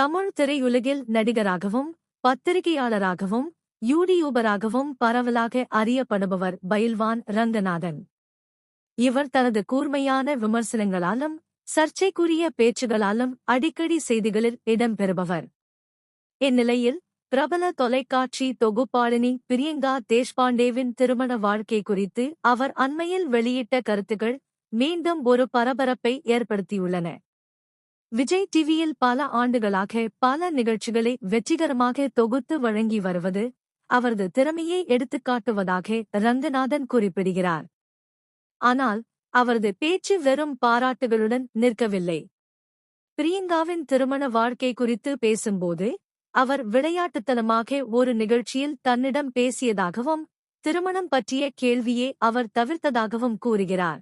தமிழ் திரையுலகில் நடிகராகவும் பத்திரிகையாளராகவும் யூடியூபராகவும் பரவலாக அறியப்படுபவர் பயில்வான் ரங்கநாதன். இவர் தனது கூர்மையான விமர்சனங்களாலும் சர்ச்சைக்குரிய பேச்சுகளாலும் அடிக்கடி செய்திகளில் இடம்பெறுபவர். இந்நிலையில் பிரபல தொலைக்காட்சி தொகுப்பாளினி பிரியங்கா தேஷ்பாண்டேவின் திருமண வாழ்க்கை குறித்து அவர் அண்மையில் வெளியிட்ட கருத்துகள் மீண்டும் ஒரு பரபரப்பை ஏற்படுத்தியுள்ளன. விஜய் டிவியில் பல ஆண்டுகளாக பல நிகழ்ச்சிகளை வெற்றிகரமாக தொகுத்து வழங்கி வருவது அவரது திறமையை எடுத்துக்காட்டுவதாக ரங்கநாதன் குறிப்பிடுகிறார். ஆனால் அவரது பேச்சு வெறும் பாராட்டுகளுடன் நிற்கவில்லை. பிரியங்காவின் திருமண வாழ்க்கை குறித்து பேசும்போது அவர் விளையாட்டுத்தனமாக ஒரு நிகழ்ச்சியில் தன்னிடம் பேசியதாகவும் திருமணம் பற்றிய கேள்வியே அவர் தவிர்த்ததாகவும் கூறுகிறார்.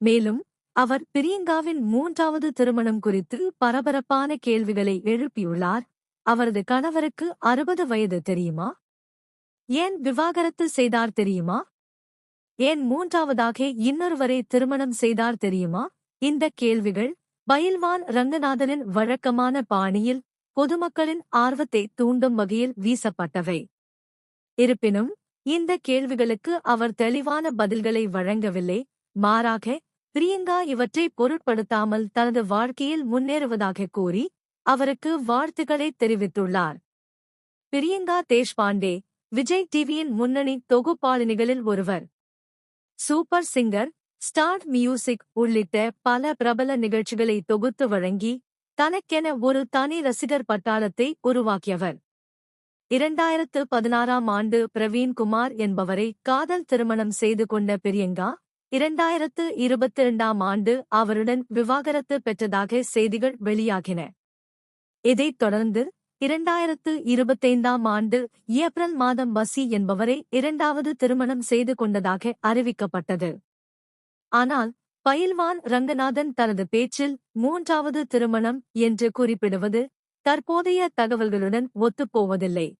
மேலும் அவர் பிரியங்காவின் மூன்றாவது திருமணம் குறித்து பரபரப்பான கேள்விகளை எழுப்பியுள்ளார். அவரது கணவருக்கு அறுபது வயது தெரியுமா? ஏன் விவாகரத்து செய்தார் தெரியுமா? ஏன் மூன்றாவதாக இன்னொருவரை திருமணம் செய்தார் தெரியுமா? இந்த கேள்விகள் பயில்வான் ரங்கநாதனின் வழக்கமான பாணியில் பொதுமக்களின் ஆர்வத்தை தூண்டும் வகையில் வீசப்பட்டவை. இருப்பினும் இந்த கேள்விகளுக்கு அவர் தெளிவான பதில்களை வழங்கவில்லை. மாறாக பிரியங்கா இவற்றை பொருட்படுத்தாமல் தனது வாழ்க்கையில் முன்னேறுவதாக கூறி அவருக்கு வாழ்த்துக்களை தெரிவித்துள்ளார். பிரியங்கா தேஷ்பாண்டே விஜய் டிவியின் முன்னணி தொகுப்பாளினிகளில் ஒருவர். சூப்பர் சிங்கர் ஸ்டார் மியூசிக் உள்ளிட்ட பல பிரபல நிகழ்ச்சிகளை தொகுத்து வழங்கி தனக்கென ஒரு தனி ரசிகர் பட்டாளத்தை உருவாக்கியவர். இரண்டாயிரத்து பதினாறாம் ஆண்டு பிரவீன் குமார் என்பவரை காதல் திருமணம் செய்து கொண்ட பிரியங்கா இரண்டாயிரத்து இருபத்தி இரண்டாம் ஆண்டு அவருடன் விவாகரத்து பெற்றதாக செய்திகள் வெளியாகின. இதைத் தொடர்ந்து இரண்டாயிரத்து இருபத்தைந்தாம் ஆண்டு ஏப்ரல் மாதம் பசி என்பவரை இரண்டாவது திருமணம் செய்து கொண்டதாக அறிவிக்கப்பட்டது. ஆனால் பயில்வான் ரங்கநாதன் தனது பேச்சில் மூன்றாவது திருமணம் என்று குறிப்பிடுவது தற்போதைய தகவல்களுடன் ஒத்துப்போவதில்லை.